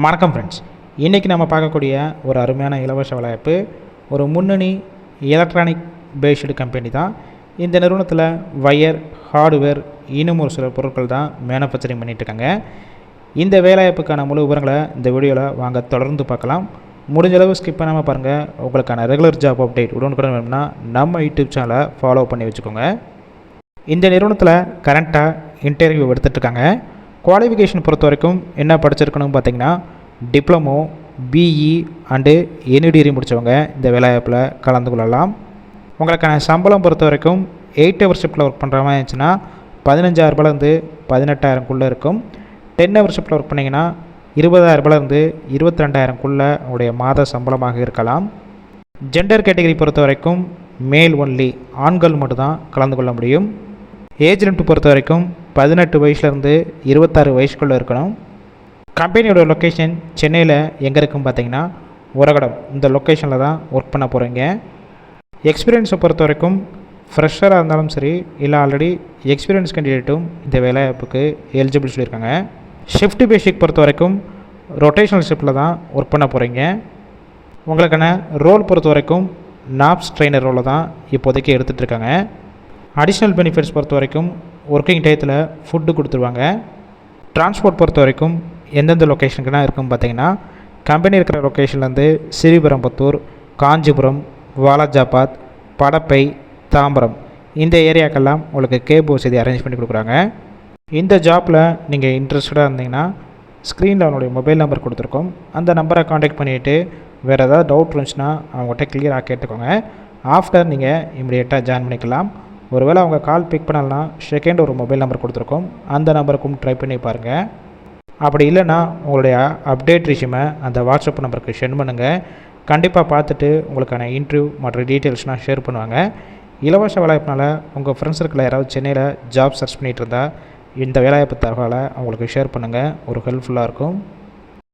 வணக்கம் ஃப்ரெண்ட்ஸ் இன்றைக்கி நம்ம பார்க்கக்கூடிய ஒரு அருமையான இலவச வேலைவாய்ப்பு ஒரு முன்னணி எலக்ட்ரானிக் பேஸ்டு கம்பெனி தான். இந்த நிறுவனத்தில் வயர் ஹார்ட்வேர் இன்னும் ஒரு சில பொருட்கள் தான் மேனுஃபேக்சரிங் பண்ணிட்டு இருக்காங்க. இந்த வேலைவாய்ப்புக்கான முழு விவரங்களை இந்த வீடியோவில் வாங்க தொடர்ந்து பார்க்கலாம். முடிஞ்ச அளவு ஸ்கிப் பண்ணாமல் பாருங்கள் உங்களுக்கான ரெகுலர் ஜாப் அப்டேட் உடனுக்குடன் வேணும்னா நம்ம யூடியூப் சேனலை ஃபாலோ பண்ணி வச்சுக்கோங்க. இந்த நிறுவனத்தில் கரண்ட்டாக இன்டர்வியூ எடுத்துகிட்ருக்காங்க குவாலிஃபிகேஷன் பொறுத்த வரைக்கும் என்ன படிச்சிருக்கணும்னு பார்த்தீங்கன்னா டிப்ளமோ பிஇ அண்டு என்யூடிகிரி முடித்தவங்க இந்த வேலைவாய்ப்பில் கலந்து கொள்ளலாம். உங்களுக்கான சம்பளம் பொறுத்த வரைக்கும் எயிட் ஹவர் ஷிஃப்ட்டில் ஒர்க் பண்ணுற மாதிரி இருந்துச்சுன்னா பதினஞ்சாயிரரூபாலேருந்து பதினெட்டாயிரம்குள்ளே இருக்கும். டென் ஹவர் ஷிஃப்ட்டில் ஒர்க் பண்ணிங்கன்னா இருபதாயிரரூபாலேருந்து இருபத்தி ரெண்டாயிரம்குள்ளே உங்களுடைய மாத சம்பளமாக இருக்கலாம். ஜெண்டர் கேட்டகரி பொறுத்த வரைக்கும் மேல் ஒன்லி ஆண்கள் மட்டும்தான் கலந்து கொள்ள முடியும். ஏஜ் லிமிட் பொறுத்த வரைக்கும் பதினெட்டு வயசுலேருந்து இருபத்தாறு வயசுக்குள்ளே இருக்கணும். கம்பெனியோட லொக்கேஷன் சென்னையில் எங்கே இருக்குன்னு பார்த்தீங்கன்னா உரகடம். இந்த லொக்கேஷனில் தான் ஒர்க் பண்ண போகிறீங்க எக்ஸ்பீரியன்ஸை பொறுத்த வரைக்கும் ஃப்ரெஷராக இருந்தாலும் சரி இல்லை ஆல்ரெடி எக்ஸ்பீரியன்ஸ் கேண்டிடேட்டும் இந்த வேலைவாய்ப்புக்கு எலிஜிபிள் சொல்லியிருக்காங்க. ஷிஃப்ட் பேசிக் பொறுத்த வரைக்கும் ரொட்டேஷனல் ஷிஃப்ட்டில் தான் ஒர்க் பண்ண போகிறீங்க உங்களுக்கான ரோல் பொறுத்த வரைக்கும் நாப்ஸ் ட்ரெயினர் ரோலை தான் இப்போதைக்கு எடுத்துகிட்டு இருக்காங்க. அடிஷ்னல் பெனிஃபிட்ஸ் பொறுத்த வரைக்கும் ஒர்க்கிங் டயத்தில் ஃபுட்டு கொடுத்துருவாங்க. டிரான்ஸ்போர்ட் பொறுத்த வரைக்கும் எந்தெந்த லொக்கேஷனுக்குலாம் இருக்குன்னு பார்த்தீங்கன்னா கம்பெனி இருக்கிற லொக்கேஷன்லேருந்து ஸ்ரீபெரும்புத்தூர் காஞ்சிபுரம் வாலாஜாபாத் படப்பை தாம்பரம் இந்த ஏரியாக்கெல்லாம் உங்களுக்கு கேப் வசதி அரேஞ்ச் பண்ணி கொடுக்குறாங்க. இந்த ஜாப்பில் நீங்கள் இன்ட்ரெஸ்டடாக இருந்தீங்கன்னா ஸ்க்ரீனில் அவனுடைய மொபைல் நம்பர் கொடுத்துருக்கோம். அந்த நம்பரை காண்டாக்ட் பண்ணிவிட்டு வேறு ஏதாவது டவுட் இருந்துச்சுன்னா அவங்ககிட்ட கிளியராக கேட்டுக்கோங்க. ஆஃப்டர் நீங்கள் இமிடியேட்டாக ஜாயின் பண்ணிக்கலாம். ஒருவேளை அவங்க கால் பிக் பண்ணலன்னா செகண்ட் ஒரு மொபைல் நம்பர் கொடுத்துருக்கோம். அந்த நம்பருக்கும் ட்ரை பண்ணி பாருங்கள் அப்படி இல்லைன்னா உங்களுடைய அப்டேட் ரிஷ்யூமை அந்த வாட்ஸ்அப் நம்பருக்கு சென்ட் பண்ணுங்கள் கண்டிப்பாக பார்த்துட்டு உங்களுக்கான இன்டர்வியூ மற்ற டீட்டெயில்ஸ்லாம் ஷேர் பண்ணுவாங்க. இலவச வேலைவாய்ப்புனால உங்கள் ஃப்ரெண்ட்ஸ் சர்க்கிளில் யாராவது சென்னையில் ஜாப் சர்ச் பண்ணிகிட்டு இருந்தால் இந்த வேலைவாய்ப்பு தகவலை அவங்களுக்கு ஷேர் பண்ணுங்கள் ஒரு ஹெல்ப்ஃபுல்லாக இருக்கும்.